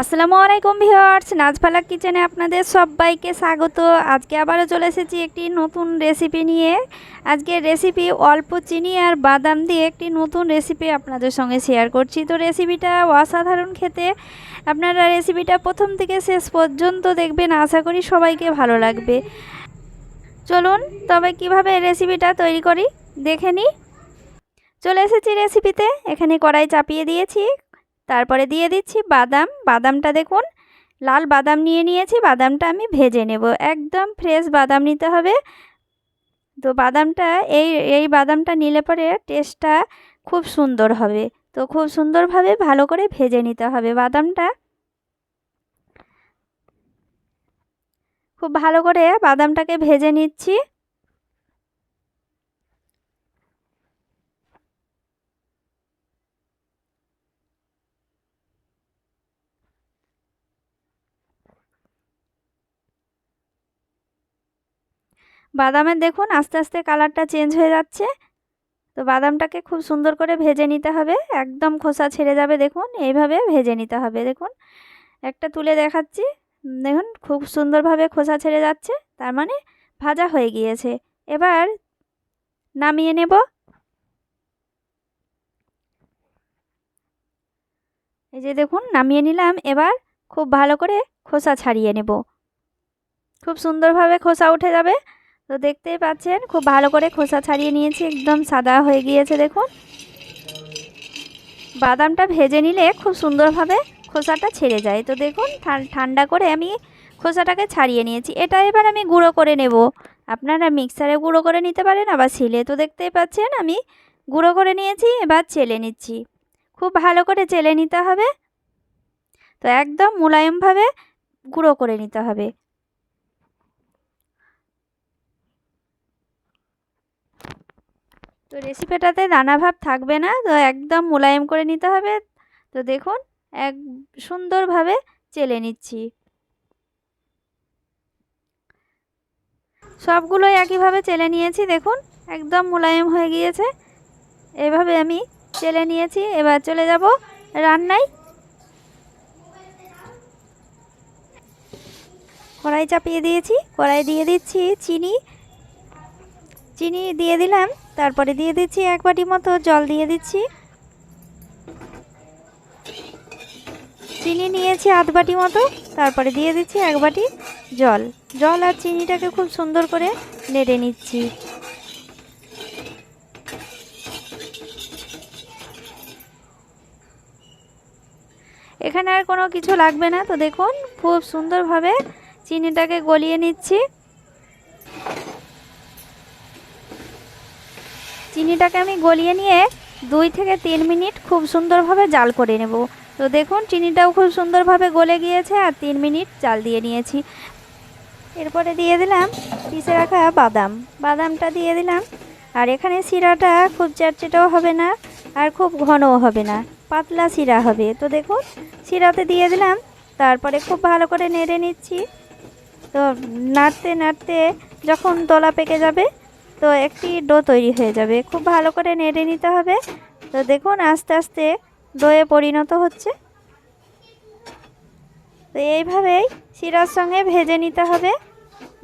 আসসালামু আলাইকুম ভিউয়ার্স, নাজফালা কিচেনে আপনাদের সবাইকে স্বাগত। আজকে আবারও চলে এসেছি একটি নতুন রেসিপি নিয়ে। আজকে রেসিপি অল্প চিনি আর বাদাম দিয়ে একটি নতুন রেসিপি আপনাদের সঙ্গে শেয়ার করছি। তো রেসিপিটা অসাধারণ খেতে। আপনারা রেসিপিটা প্রথম থেকে শেষ পর্যন্ত দেখবেন, আশা করি সবাইকে ভালো লাগবে। চলুন, তবে কীভাবে রেসিপিটা তৈরি করি, দেখে নিই। চলে এসেছি রেসিপিতে, এখানে কড়াই চাপিয়ে দিয়েছি। তারপরে দিয়ে দিচ্ছি বাদাম। বাদামটা দেখুন, লাল বাদাম নিয়ে নিয়েছি, বাদামটা আমি ভেজে নেব। একদম ফ্রেশ বাদাম নিতে হবে। তো বাদামটা, এই এই বাদামটা নিলে পরে টেস্টটা খুব সুন্দর হবে। তো খুব সুন্দরভাবে ভালো করে ভেজে নিতে হবে বাদামটা। খুব ভালো করে বাদামটাকে ভেজে নিচ্ছি। বাদামের দেখুন আস্তে আস্তে কালারটা চেঞ্জ হয়ে যাচ্ছে। তো বাদামটাকে খুব সুন্দর করে ভেজে নিতে হবে। একদম খোসা ছেড়ে যাবে দেখুন, এইভাবে ভেজে নিতে হবে দেখুন। একটা তুলে দেখাচ্ছি। দেখুন, খুব সুন্দরভাবে খোসা ছেড়ে যাচ্ছে, তার মানে ভাজা হয়ে গিয়েছে। এবার নামিয়ে নেব। এই যে দেখুন, নামিয়ে নিলাম। এবার খুব ভালো করে খোসা ছাড়িয়ে নেব। খুব সুন্দরভাবে খোসা উঠে যাবে। তো দেখতেই পাচ্ছেন, খুব ভালো করে খোসা ছাড়িয়ে নিয়েছি, একদম সাদা হয়ে গিয়েছে, দেখুন। বাদামটা ভেজে নিলে খুব সুন্দরভাবে খোসাটা ছেড়ে যায়। তো দেখুন ঠান্ডা করে আমি খোসাটাকে ছাড়িয়ে নিয়েছি। এটা এবার আমি গুঁড়ো করে নেব। আপনারা মিক্সারে গুঁড়ো করে নিতে পারেন, আবার ছিলে তো দেখতেই পাচ্ছেন, আমি গুঁড়ো করে নিয়েছি, এবার চেলে নিচ্ছি। খুব ভালো করে চেলে নিতে হবে। তো একদম মোলায়েমভাবে গুঁড়ো করে নিতে হবে। তো রেসিপিটাতে দানা ভাব থাকবে না, তো একদম মোলায়েম করে নিতে হবে। তো দেখুন, এক সুন্দরভাবে চেলে নিচ্ছি। সবগুলোই একইভাবে চেলে নিয়েছি, দেখুন, একদম মোলায়েম হয়ে গিয়েছে। এভাবে আমি চেলে নিয়েছি, এবার চলে যাব রান্নায়। কড়াই চাপিয়ে দিয়েছি, কড়াই দিয়ে দিচ্ছি চিনি। চিনি দিয়ে দিলাম তারপরে দিয়ে দিচ্ছি এক বাটি মতো জল দিয়ে দিচ্ছি। চিনি নিয়েছি আধ বাটি মতো, তারপরে দিয়ে দিচ্ছি এক বাটি জল। জল আর চিনিটাকে খুব সুন্দর করে নেড়ে নিচ্ছি। এখানে আর কোনো কিছু লাগবে না, তো দেখুন, খুব সুন্দরভাবে চিনিটাকে গলিয়ে নিচ্ছি। চিনিটাকে আমি গলিয়ে নিয়ে দুই থেকে তিন মিনিট খুব সুন্দরভাবে জাল করে নেব। তো দেখুন, চিনিটাও খুব সুন্দরভাবে গলে গিয়েছে আর তিন মিনিট জাল দিয়ে নিয়েছি। এরপরে দিয়ে দিলাম পিসে রাখা বাদাম। বাদামটা দিয়ে দিলাম। আর এখানে শিরাটা খুব চারচেটাও হবে না আর খুব ঘনও হবে না, পাতলা শিরা হবে। তো দেখুন, শিরাতে দিয়ে দিলাম। তারপরে খুব ভালো করে নেড়ে নিচ্ছি। তো নাড়তে নাড়তে যখন দলা পেকে যাবে তো একটি ডো তৈরি হয়ে যাবে। খুব ভালো করে নেড়ে নিতে হবে। তো দেখুন, আস্তে আস্তে ডোয়ে পরিণত হচ্ছে। তো এইভাবেই শিরার সঙ্গে ভেজে নিতে হবে।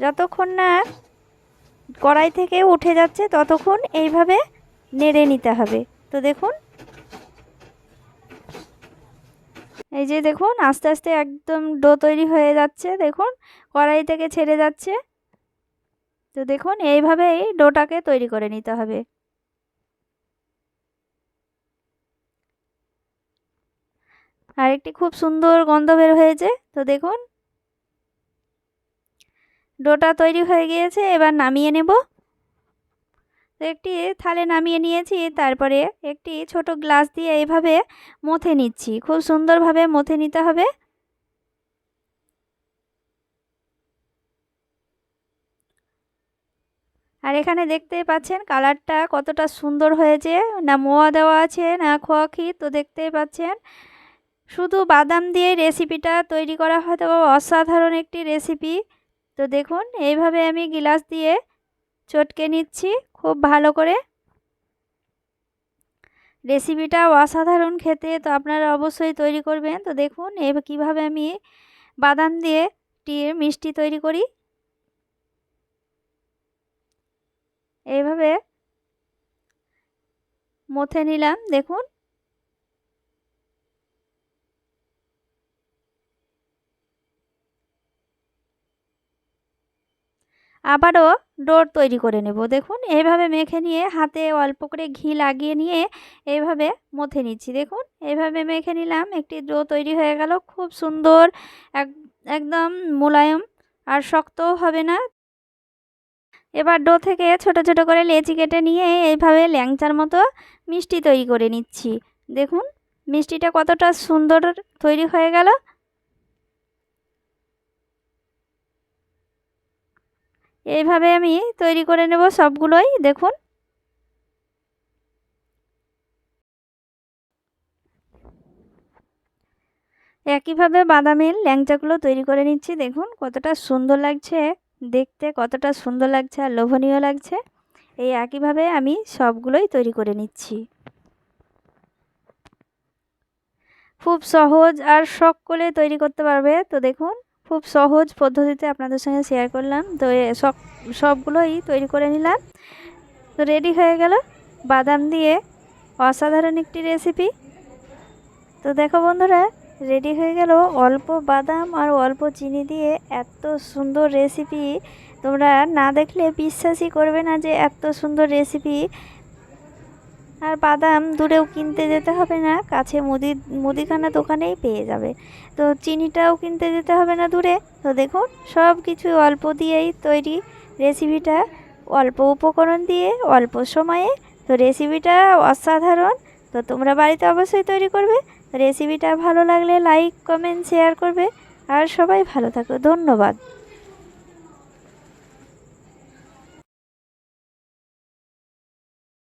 যতক্ষণ না কড়াই থেকে উঠে যাচ্ছে, ততক্ষণ এইভাবে নেড়ে নিতে হবে। তো দেখুন। এই যে দেখুন, আস্তে আস্তে একদম ডো তৈরি হয়ে যাচ্ছে। দেখুন, কড়াই থেকে ছেড়ে যাচ্ছে। তো দেখুন, এইভাবেই ডোটাকে তৈরি করে নিতে হবে। আর একটি খুব সুন্দর গন্ধ বের হয়েছে, তো দেখুন। ডোটা তৈরি হয়ে গিয়েছে, এবার নামিয়ে নেব। একটি থালে নামিয়ে নিয়েছি, তারপরে একটি ছোট গ্লাস দিয়ে এইভাবে মথে নিচ্ছি। খুব সুন্দরভাবে মথে নিতে হবে। আর এখানে দেখতেই পাচ্ছেন কালারটা কতটা সুন্দর হয়েছে। না মোয়া দেওয়া আছে, না খোয়া ক্ষীর, তো দেখতেই পাচ্ছেন। শুধু বাদাম দিয়ে রেসিপিটা তৈরি করা হয় হয়তো অসাধারণ একটি রেসিপি তো দেখুন, এইভাবে আমি গিলাস দিয়ে চটকে নিচ্ছি খুব ভালো করে। রেসিপিটা অসাধারণ খেতে, তো আপনারা অবশ্যই তৈরি করবেন। তো দেখুন, এ কীভাবে আমি বাদাম দিয়ে একটি মিষ্টি তৈরি করি। এইভাবে মথে নিলাম, দেখুন। আবারও ডোর তৈরি করে নেব, দেখুন। এইভাবে মেখে নিয়ে হাতে অল্প করে ঘি লাগিয়ে নিয়ে এইভাবে মথে নিচ্ছি, দেখুন। এইভাবে মেখে নিলাম, একটি ডো তৈরি হয়ে গেল, খুব সুন্দর, এক, একদম মোলায়েম আর শক্তও হবে না। এবার ডো থেকে ছোট ছোট করে লেচি কেটে নিয়ে এইভাবে ল্যাংচার মতো মিষ্টি তৈরি করে নিচ্ছি। দেখুন, মিষ্টিটা কতটা সুন্দর তৈরি হয়ে গেল। এইভাবে আমি তৈরি করে নেব সবগুলোই, দেখুন। একইভাবে বাদামের ল্যাংচাগুলো তৈরি করে নিচ্ছি, দেখুন কতটা সুন্দর লাগছে। দেখতে কতটা সুন্দর লাগছে আর লোভনীয় লাগছে, এই একইভাবে আমি সবগুলোই তৈরি করে নিচ্ছি। খুব সহজ আর সকলে তৈরি করতে পারবে। তো দেখুন, খুব সহজ পদ্ধতিতে আপনাদের সঙ্গে শেয়ার করলাম। তো সব, সবগুলোই তৈরি করে নিলাম। তো রেডি হয়ে গেল। বাদাম দিয়ে অসাধারণ একটি রেসিপি তো দেখো বন্ধুরা রেডি হয়ে গেল অল্প বাদাম আর অল্প চিনি দিয়ে এত সুন্দর রেসিপি তোমরা না দেখলে বিশ্বাসই করবে না যে এত সুন্দর রেসিপি আর বাদাম দূরেও কিনতে যেতে হবে না, কাছে মুদি মুদিখানা দোকানেই পেয়ে যাবে। তো চিনিটাও কিনতে যেতে হবে না দূরে। তো দেখুন সব কিছু অল্প দিয়েই তৈরি রেসিপিটা অল্প উপকরণ দিয়ে, অল্প সময়ে। তো রেসিপিটা অসাধারণ। তো তোমরা বাড়িতে অবশ্যই তৈরি করবে। রেসিপিটা ভালো লাগলে লাইক কমেন্ট শেয়ার করবে। আর সবাই ভালো থাকো। ধন্যবাদ।